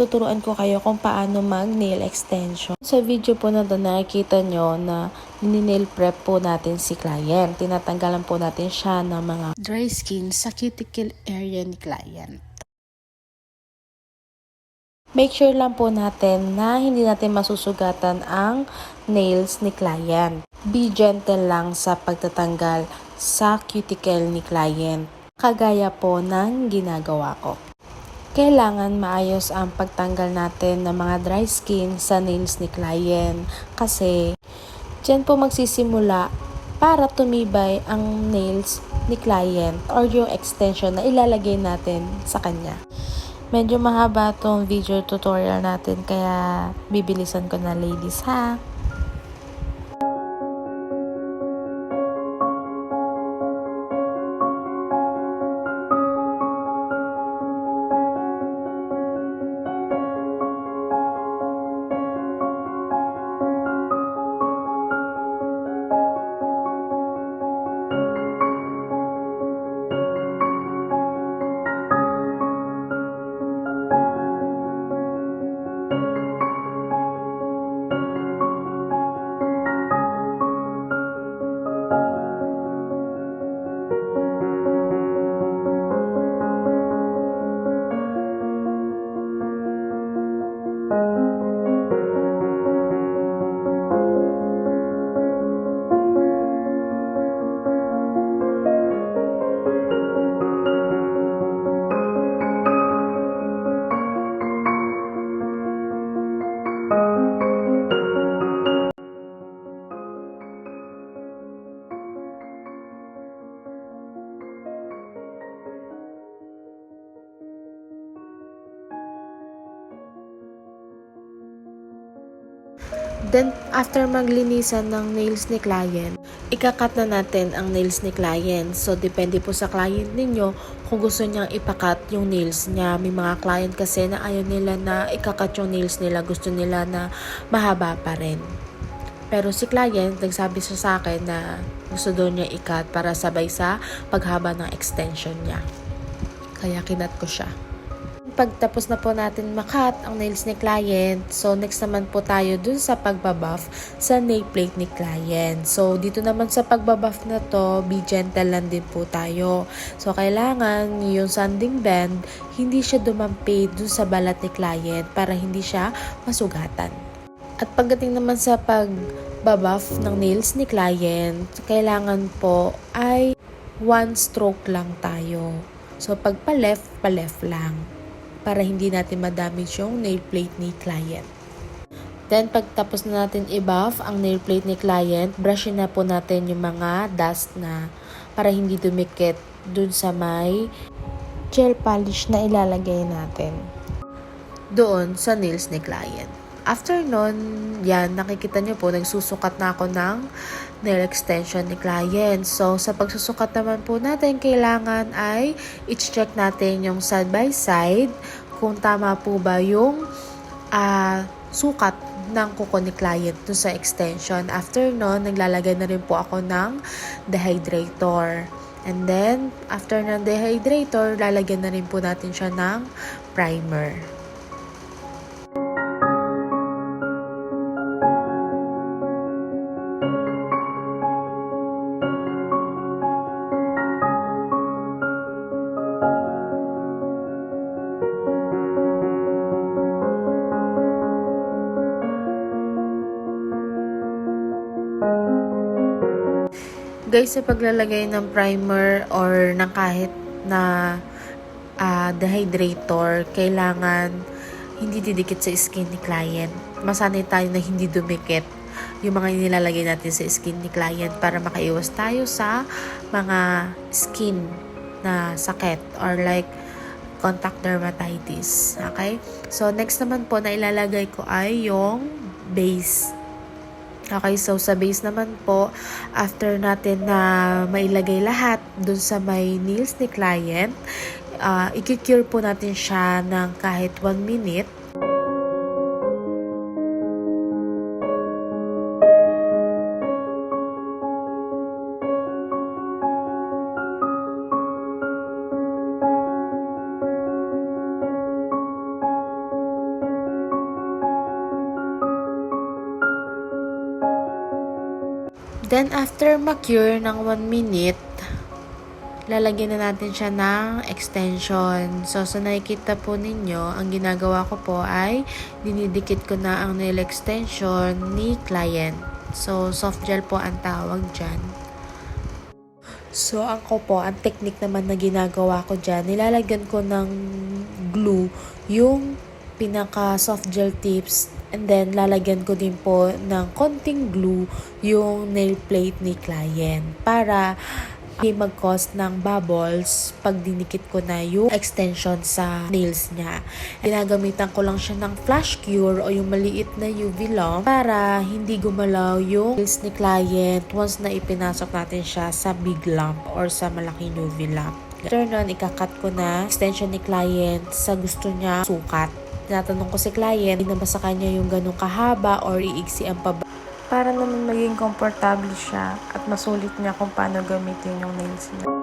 Tuturuan ko kayo kung paano mag nail extension. Sa video po na to nakikita nyo na nail prep po natin si client. Tinatanggalan po natin siya ng mga dry skin sa cuticle area ni client. Make sure lang po natin na hindi natin masusugatan ang nails ni client. Be gentle lang sa pagtatanggal sa cuticle ni client. Kagaya po ng ginagawa ko. Kailangan maayos ang pagtanggal natin ng mga dry skin sa nails ni client kasi dyan po magsisimula para tumibay ang nails ni client or yung extension na ilalagay natin sa kanya. Medyo mahaba tong video tutorial natin kaya bibilisan ko na ladies ha. Then, after maglinisan ng nails ni client, ikakat na natin ang nails ni client. So, depende po sa client ninyo kung gusto niyang ipakat yung nails niya. May mga client kasi na ayaw nila na ikakat yung nails nila. Gusto nila na mahaba pa rin. Pero si client, nagsabi siya sa akin na gusto daw niya ikat para sabay sa paghaba ng extension niya. Kaya kinat ko siya pagtapos na po natin makat ang nails ni client, so next naman po tayo dun sa pagbabuff sa nail plate ni client. So dito naman sa pagbabuff na to, be gentle lang din po tayo. So kailangan yung sanding band, hindi siya dumampi dun sa balat ni client para hindi siya masugatan. At pagdating naman sa pagbabuff ng nails ni client, kailangan po ay one stroke lang tayo. So pag pa-left, pa-left lang para hindi natin madamage yung nail plate ni client. Then, pagtapos na natin i-buff ang nail plate ni client, brushin na po natin yung mga dust na para hindi dumikit dun sa may gel polish na ilalagay natin doon sa nails ni client. After nun, yan, nakikita nyo po, nagsusukat na ako ng nail extension ni client. So, sa pagsusukat naman po natin, kailangan ay i-check natin yung side by side kung tama po ba yung uh, sukat ng kuko ni client to sa extension. After nun, naglalagay na rin po ako ng dehydrator. And then, after ng dehydrator, lalagyan na rin po natin siya ng primer. Guys, sa paglalagay ng primer or ng kahit na uh, dehydrator, kailangan hindi didikit sa skin ni client. Masanay tayo na hindi dumikit yung mga nilalagay natin sa skin ni client para makaiwas tayo sa mga skin na sakit or like contact dermatitis. Okay? So, next naman po na ilalagay ko ay yung base Okay, so sa base naman po, after natin na mailagay lahat dun sa may nails ni client, uh, i-cure po natin siya ng kahit 1 minute Then after ma-cure ng 1 minute, lalagyan na natin siya ng extension. So, sa nakikita po ninyo, ang ginagawa ko po ay dinidikit ko na ang nail extension ni client. So, soft gel po ang tawag dyan. So, ako po, ang technique naman na ginagawa ko dyan, nilalagyan ko ng glue yung pinaka soft gel tips and then lalagyan ko din po ng konting glue yung nail plate ni client para hindi mag-cause ng bubbles pag dinikit ko na yung extension sa nails niya. Ginagamitan ko lang siya ng flash cure o yung maliit na UV lamp para hindi gumalaw yung nails ni client once na ipinasok natin siya sa big lamp or sa malaking UV lamp. After nun, ikakat ko na extension ni client sa gusto niya sukat. Tinatanong ko si client, hindi na ba sa kanya yung ganong kahaba or iiksi ang paba para naman maging komportable siya at masulit niya kung paano gamitin yung nails niya.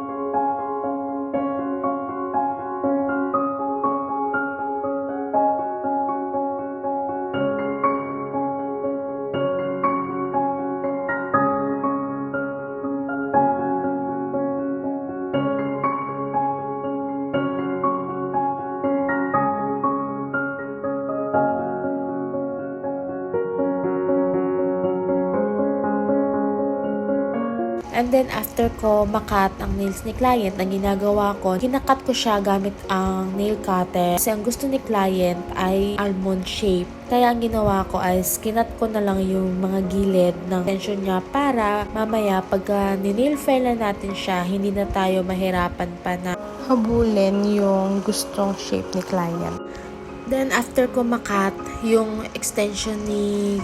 And then, after ko makat ang nails ni client, ang ginagawa ko, kinakat ko siya gamit ang nail cutter. Kasi ang gusto ni client ay almond shape. Kaya ang ginawa ko ay skinat ko na lang yung mga gilid ng tension niya para mamaya pagka ni-nail file na natin siya, hindi na tayo mahirapan pa na Habulin yung gustong shape ni client. Then, after ko makat yung extension ni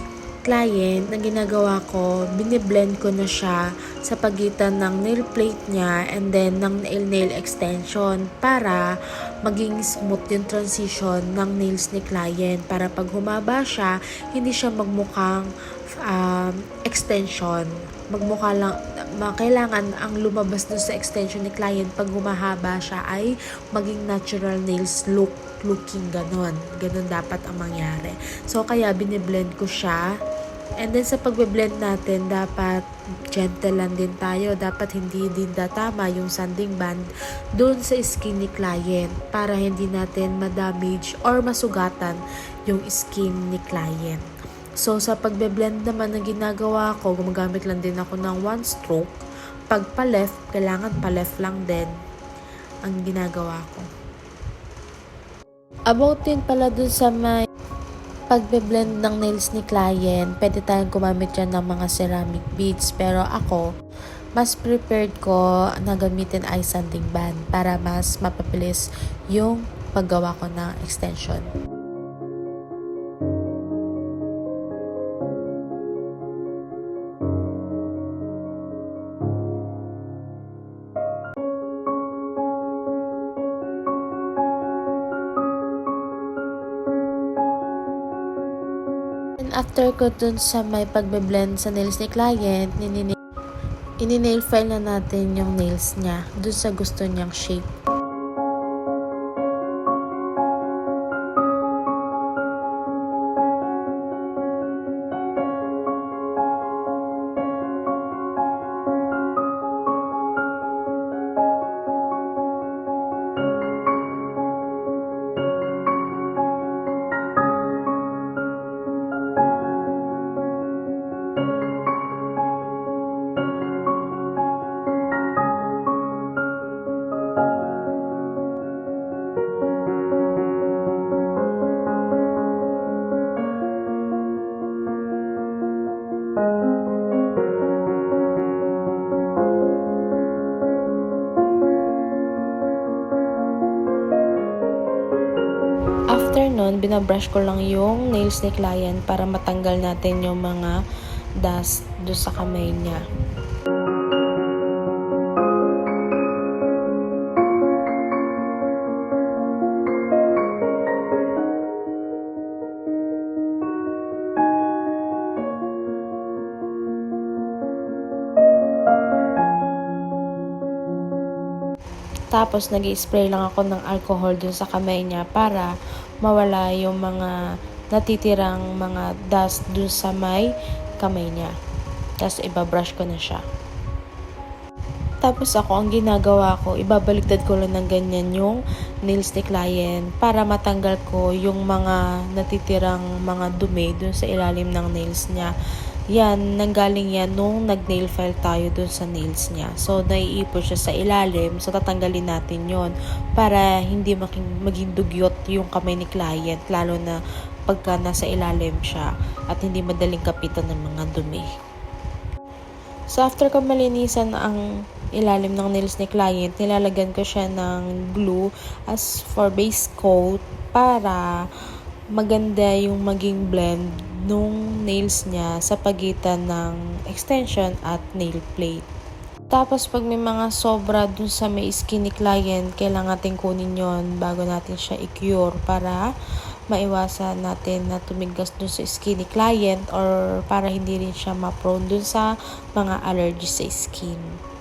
client, na ginagawa ko, biniblend ko na siya sa pagitan ng nail plate niya and then ng nail nail extension para maging smooth yung transition ng nails ni client para pag humaba siya, hindi siya magmukhang um, extension. Magmukha lang, kailangan ang lumabas dun sa extension ni client pag humahaba siya ay maging natural nails look looking ganon. Ganon dapat ang mangyari. So, kaya biniblend ko siya. And then, sa pagbe-blend natin, dapat gentle lang din tayo. Dapat hindi din datama yung sanding band doon sa skin ni client para hindi natin ma-damage or masugatan yung skin ni client. So, sa pagbe-blend naman na ginagawa ko, gumagamit lang din ako ng one stroke. Pag pa-left, kailangan pa-left lang din ang ginagawa ko. About din pala dun sa may pagbe-blend ng nails ni client, pwede tayong gumamit dyan ng mga ceramic beads. Pero ako, mas prepared ko na gamitin ay sanding band para mas mapabilis yung paggawa ko ng extension. After ko dun sa may pagbe-blend sa nails ni client, ninini ini-nail file na natin yung nails niya dun sa gusto niyang shape. Nun, binabrush ko lang yung nails ni client para matanggal natin yung mga dust do sa kamay niya. Tapos, nag spray lang ako ng alcohol dun sa kamay niya para mawala yung mga natitirang mga dust dun sa may kamay niya. Tapos ibabrush ko na siya. Tapos ako, ang ginagawa ko, ibabaliktad ko lang ng ganyan yung nails ni client para matanggal ko yung mga natitirang mga dumi dun sa ilalim ng nails niya. Yan, nanggaling yan nung nag-nail file tayo dun sa nails niya. So, naiipon siya sa ilalim. So, tatanggalin natin yon para hindi maging, maging dugyot yung kamay ni client. Lalo na pagka nasa ilalim siya at hindi madaling kapitan ng mga dumi. So, after ko malinisan ang ilalim ng nails ni client, nilalagyan ko siya ng glue as for base coat para maganda yung maging blend nung nails niya sa pagitan ng extension at nail plate. Tapos pag may mga sobra dun sa may skin ni client, kailangan natin kunin yon bago natin siya i-cure para maiwasan natin na tumigas dun sa skin ni client or para hindi rin siya ma-prone dun sa mga allergy sa skin.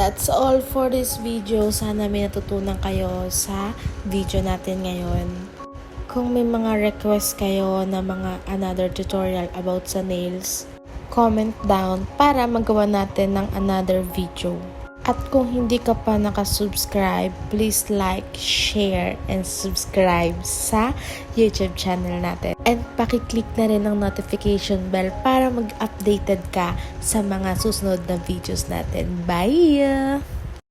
That's all for this video. Sana may natutunan kayo sa video natin ngayon. Kung may mga request kayo na mga another tutorial about sa nails, comment down para magawa natin ng another video. At kung hindi ka pa nakasubscribe, please like, share, and subscribe sa YouTube channel natin. And pakiclick na rin ang notification bell para mag-updated ka sa mga susunod na videos natin. Bye!